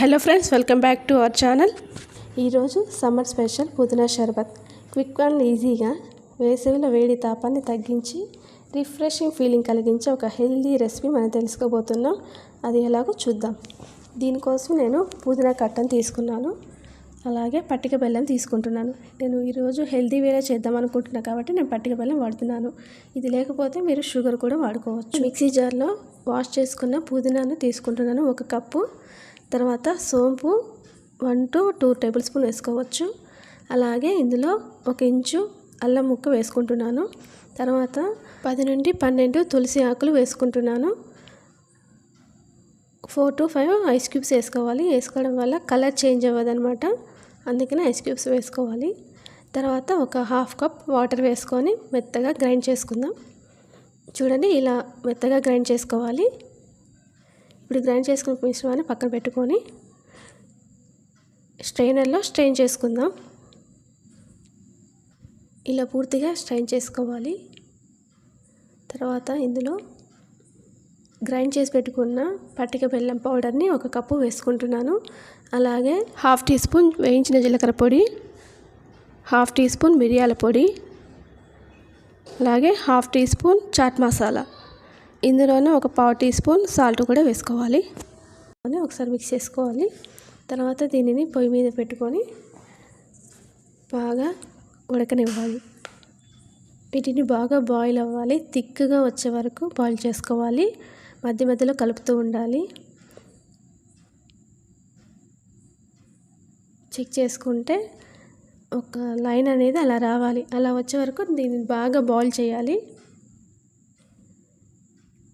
Hello friends welcome back to our channel ఈరోజు summer special పుదీనా షర్బత్. క్విక్ అండ్ ఈజీగా వేసవిలో వేడి తాపాన్ని తగ్గించి రిఫ్రెషింగ్ ఫీలింగ్ కలిగించే ఒక హెల్దీ రెసిపీ మనం తెలుసుకోబోతున్నాం. అది ఎలాగో చూద్దాం. దీనికోసం నేను పుదీనా కట్టను తీసుకున్నాను. అలాగే పట్టిక బెల్లం తీసుకుంటున్నాను. నేను ఈరోజు హెల్దీ వేరే చేద్దాం అనుకుంటున్నాను కాబట్టి నేను పట్టిక బెల్లం వాడుతున్నాను. ఇది లేకపోతే మీరు షుగర్ కూడా వాడుకోవచ్చు. మిక్సీ జార్లో వాష్ చేసుకున్న పుదీనాను తీసుకుంటున్నాను. ఒక కప్పు తర్వాత సోంపు one to two tablespoon వేసుకోవచ్చు. అలాగే ఇందులో ఒక ఇంచు అల్లం ముక్క వేసుకుంటున్నాను. తర్వాత పది నుండి పన్నెండు తులసి ఆకులు వేసుకుంటున్నాను. Four to five ice cubes వేసుకోవాలి. వేసుకోవడం వల్ల కలర్ చేంజ్ అవ్వదు అనమాట అందుకని ఐస్ క్యూబ్స్ వేసుకోవాలి. తర్వాత ఒక హాఫ్ కప్ వాటర్ వేసుకొని మెత్తగా గ్రైండ్ చేసుకుందాం. చూడండి ఇలా మెత్తగా గ్రైండ్ చేసుకోవాలి. ఇప్పుడు గ్రైండ్ చేసుకున్న మిశ్రమాన్ని పక్కన పెట్టుకొని స్ట్రైనర్లో స్ట్రెయిన్ చేసుకుందాం. ఇలా పూర్తిగా స్ట్రైన్ చేసుకోవాలి. తర్వాత ఇందులో గ్రైండ్ చేసి పెట్టుకున్న పట్టిక బెల్లం పౌడర్ని ఒక కప్పు వేసుకుంటున్నాను. అలాగే హాఫ్ టీ స్పూన్ వేయించిన జీలకర్ర పొడి హాఫ్ టీ స్పూన్ మిరియాల పొడి అలాగే half teaspoon chaat masala. ఇందులోనే ఒక పావు టీ స్పూన్ సాల్ట్ కూడా వేసుకోవాలి. ఒకసారి మిక్స్ చేసుకోవాలి. తర్వాత దీనిని పొయ్యి మీద పెట్టుకొని బాగా ఉడకనివ్వాలి. వీటిని బాగా బాయిల్ అవ్వాలి. థిక్గా వచ్చే వరకు బాయిల్ చేసుకోవాలి. మధ్య మధ్యలో కలుపుతూ ఉండాలి. చెక్ చేసుకుంటే ఒక లైన్ అనేది అలా రావాలి. అలా వచ్చే వరకు దీన్ని బాగా బాయిల్ చేయాలి.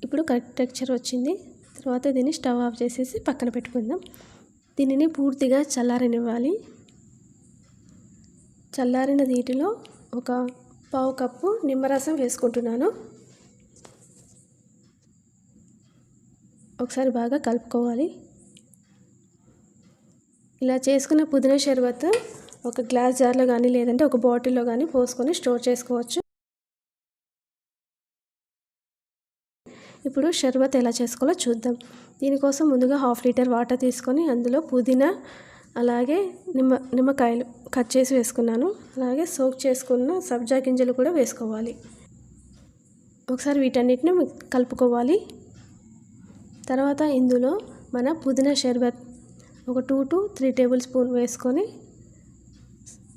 ఇప్పుడు కరెక్ట్ టెక్చర్ వచ్చింది. తర్వాత దీన్ని స్టవ్ ఆఫ్ చేసేసి పక్కన పెట్టుకుందాం. దీనిని పూర్తిగా చల్లారనివ్వాలి. చల్లారిన నీటిలో ఒక పావు కప్పు నిమ్మరసం వేసుకుంటున్నాను. ఒకసారి బాగా కలుపుకోవాలి. ఇలా చేసుకున్న పుదీనా షర్బత్ ఒక గ్లాస్ జార్లో కానీ లేదంటే ఒక బాటిల్లో కానీ పోసుకొని స్టోర్ చేసుకోవచ్చు. ఇప్పుడు షర్బత్ ఎలా చేసుకోవాలో చూద్దాం. దీనికోసం ముందుగా హాఫ్ లీటర్ వాటర్ తీసుకొని అందులో పుదీనా అలాగే నిమ్మ నిమ్మకాయలు కట్ చేసి వేసుకున్నాను. అలాగే సోక్ చేసుకున్న సబ్జా గింజలు కూడా వేసుకోవాలి. ఒకసారి వీటన్నిటిని కలుపుకోవాలి. తర్వాత ఇందులో మన పుదీనా షర్బత్ ఒక two to three tablespoon వేసుకొని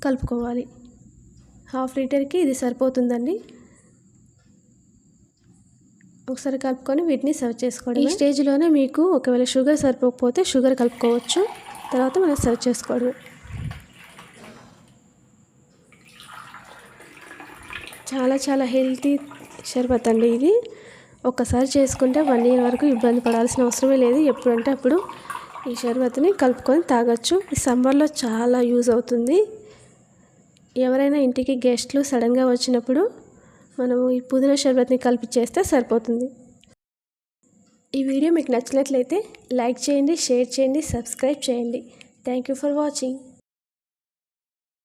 కలుపుకోవాలి. హాఫ్ లీటర్కి ఇది సరిపోతుందండి. ఒకసారి కలుపుకొని వీటిని సర్వ్ చేసుకోవడం ఈ స్టేజ్లోనే మీకు ఒకవేళ షుగర్ సరిపోకపోతే షుగర్ కలుపుకోవచ్చు. తర్వాత మనం సర్వ్ చేసుకోవడం చాలా చాలా హెల్తీ షర్బత్ అండి ఇది. ఒక్కసారి చేసుకుంటే వన్ ఇయర్ వరకు ఇబ్బంది పడాల్సిన అవసరమే లేదు. ఎప్పుడంటే అప్పుడు ఈ షర్బత్ని కలుపుకొని తాగొచ్చు. ఈ సమ్మర్లో చాలా యూజ్ అవుతుంది. ఎవరైనా ఇంటికి గెస్ట్లు సడన్గా వచ్చినప్పుడు మనము ఈ పుదీనా షర్బత్ని కలిపి చేస్తే సరిపోతుంది. ఈ వీడియో మీకు నచ్చినట్లయితే లైక్ చేయండి షేర్ చేయండి సబ్స్క్రైబ్ చేయండి. Thank you for watching.